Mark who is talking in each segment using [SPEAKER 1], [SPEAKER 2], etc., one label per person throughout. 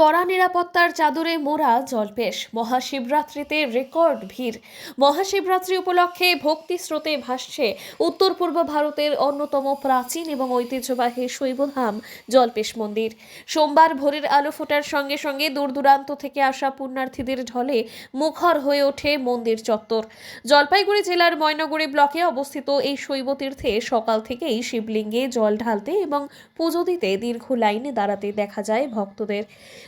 [SPEAKER 1] কড়া নিরাপত্তার চাদরে মোড়া জলপেশ। মহাশিবরাত্রিতে রেকর্ড ভিড়। মহাশিবরাত্রি উপলক্ষে ভক্তি স্রোতে ভাসছে উত্তর পূর্ব ভারতের অন্যতম প্রাচীন এবং ঐতিহ্যবাহী শৈবধাম জলপেশ মন্দির। সোমবার ভোরের আলো ফোটার সঙ্গে সঙ্গে দূর দূরান্ত থেকে আসা পুণ্যার্থীদের ঢলে মুখর হয়ে ওঠে মন্দির চত্বর। জলপাইগুড়ি জেলার ময়নাগুড়ি ব্লকে অবস্থিত এই শৈব তীর্থে সকাল থেকেই শিবলিঙ্গে জল ঢালতে এবং পুজো দিতে দীর্ঘ লাইনে দাঁড়াতে দেখা যায় ভক্তদের।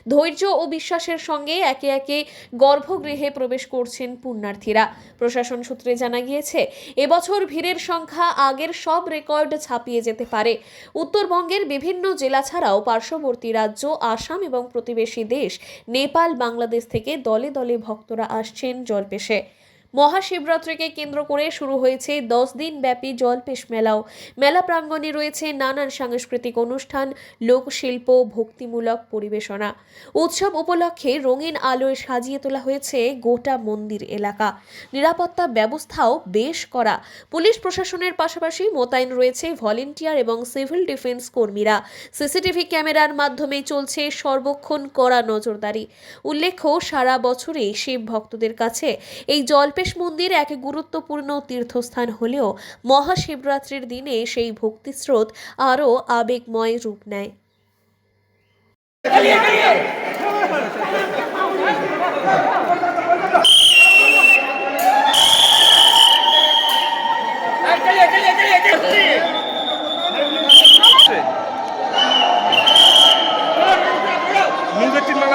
[SPEAKER 1] ধৈর্য ও বিশ্বাসের সঙ্গে একে একে গর্ভগৃহে প্রবেশ করছেন পুণ্যার্থীরা। প্রশাসন সূত্রে জানা গিয়েছে, এবছর ভিড়ের সংখ্যা আগের সব রেকর্ড ছাপিয়ে যেতে পারে। উত্তরবঙ্গের বিভিন্ন জেলা ছাড়াও পার্শ্ববর্তী রাজ্য, আসাম এবং প্রতিবেশী দেশ, নেপাল, বাংলাদেশ থেকে দলে দলে ভক্তরা আসছেন জলপেশে। মহাশিবরাত্রিকে কেন্দ্র করে শুরু হয়েছে দশ দিন ব্যাপী জলপেশ মেলাও। মেলা প্রাঙ্গণে রয়েছে নানান সাংস্কৃতিক অনুষ্ঠান, লোকশিল্প, ভক্তিমূলক পরিবেশনা। উৎসব উপলক্ষে রঙিন আলোয় সাজিয়ে তোলা হয়েছে গোটা মন্দির এলাকা। নিরাপত্তা ব্যবস্থাও বেশ করা পুলিশ প্রশাসনের পাশাপাশি মোতায়েন রয়েছে ভলেন্টিয়ার এবং সিভিল ডিফেন্স কর্মীরা। সিসিটিভি ক্যামেরার মাধ্যমে চলছে সর্বক্ষণ করা নজরদারি। উল্লেখ্য, সারা বছরই শিব ভক্তদের কাছে এই জলপেশ মন্দির এক গুরুত্বপূর্ণ তীর্থস্থান হলেও মহাশিবরাত্রির দিনে সেই ভক্তিস্রোত আরও আবেগময় রূপ নেয়।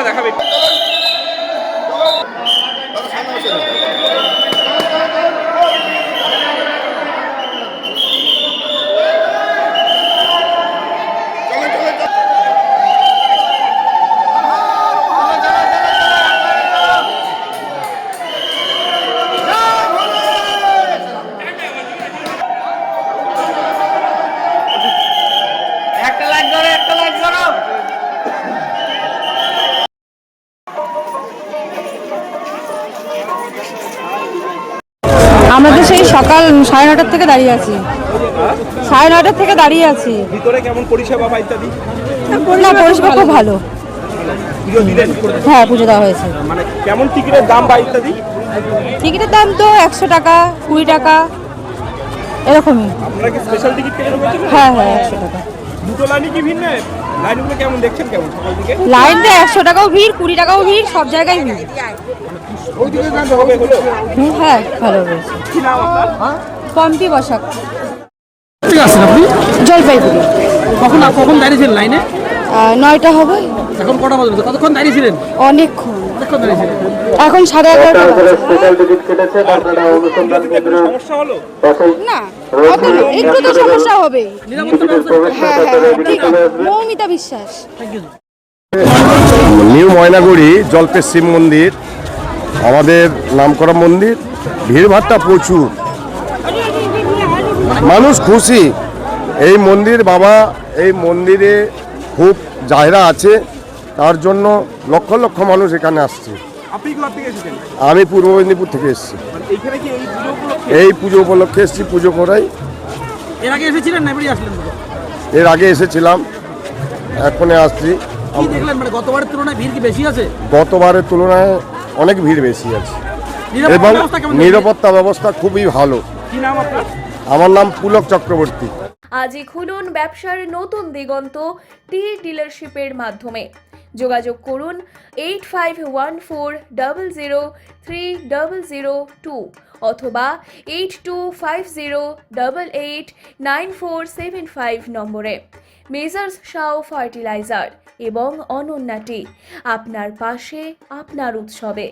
[SPEAKER 2] দেখাবে।
[SPEAKER 3] আমরা তো সেই সকাল সাড়ে নটার থেকে দাঁড়িয়ে আছি। সাড়ে নটার থেকে দাঁড়িয়ে আছি।
[SPEAKER 2] ভিতরে কেমন পরিষেবা বা ইত্যাদি?
[SPEAKER 3] না পরিষেবা খুব ভালো। হ্যাঁ পুজো দেওয়া হয়েছে।
[SPEAKER 2] মানে কেমন টিকিটের দাম বা ইত্যাদি?
[SPEAKER 3] টিকিটের দাম তো একশো টাকা কুড়ি টাকা এরকমই।
[SPEAKER 2] আপনারা কি স্পেশাল টিকিট কেটে
[SPEAKER 3] হ্যাঁ হ্যাঁ একশো টাকা।
[SPEAKER 2] দুটো লাইনই কি ভিন্ন লাইনগুলো কেমন দেখছেন কেমন? সকাল দিকে?
[SPEAKER 3] লাইনটা একশো টাকাও ভিড় কুড়ি টাকাও ভিড় সব জায়গায় ভিড়।
[SPEAKER 2] হবে হলো?
[SPEAKER 3] হুম, হ্যাঁ ভালো
[SPEAKER 2] কি নাম আপনার?
[SPEAKER 3] পম্পি বসাক।
[SPEAKER 4] ঠিক আছেন আপনি?
[SPEAKER 3] জলপাইগুড়ি।
[SPEAKER 4] কখন কখন দাঁড়িয়েছিলেন লাইনে?
[SPEAKER 3] নয়টা হবে।
[SPEAKER 4] এখন কটা বাজে কতক্ষণ দাঁড়িয়েছিলেন?
[SPEAKER 3] অনেকক্ষণ। এখন সাড়ে এগারোটা না একটু তো সমস্যা হ্যাঁ হ্যাঁ
[SPEAKER 5] করতে
[SPEAKER 3] ঠিক
[SPEAKER 5] চলে আসবে
[SPEAKER 3] মৌমিতা বিশ্বাস।
[SPEAKER 6] নিউ ময়নাগুড়ি জলপেশ শিব মন্দির আমাদের নামকরা মন্দির ভিড়ভাট্টা প্রচুর। মানুষ খুশি। এই মন্দির বাবা এই মন্দিরে খুব জায়গা আছে। তার জন্য লক্ষ লক্ষ মানুষ এখানে আসছে।
[SPEAKER 2] আপনি কোথা থেকে এসেছেন?
[SPEAKER 6] আমি পূর্ব মেদিনীপুর থেকে এসেছি।
[SPEAKER 2] মানে এইখানে কি এই পুজো উপলক্ষে?
[SPEAKER 6] এই পুজো এসেছি পুজো করাই।
[SPEAKER 4] এর আগে এসেছিলেন না? এবারই আসলেন
[SPEAKER 6] এর আগে এসেছিলাম এখনে আসছি।
[SPEAKER 4] কি দেখলেন? মানে গতবারের তুলনায় ভিড় কি বেশি আছে?
[SPEAKER 6] গতবারের তুলনায় অনেক ভিড় বেশি আছে। এবং? নিরাপত্তা ব্যবস্থা খুবই ভালো।
[SPEAKER 2] কি নাম আপনার?
[SPEAKER 6] আমার নাম পুলক চক্রবর্তী।
[SPEAKER 1] আজই খুলুন ব্যবসার নতুন দিগন্ত টি ডিলারশিপের মাধ্যমে। যোগাযোগ করুন eight five one four double zero three double zero two অথবা eight two five zero double eight nine four seven five নম্বরে। মেজার্স শাও ফার্টিলাইজার এবং অনন্যাটি আপনার পাশে, আপনার উৎসবে।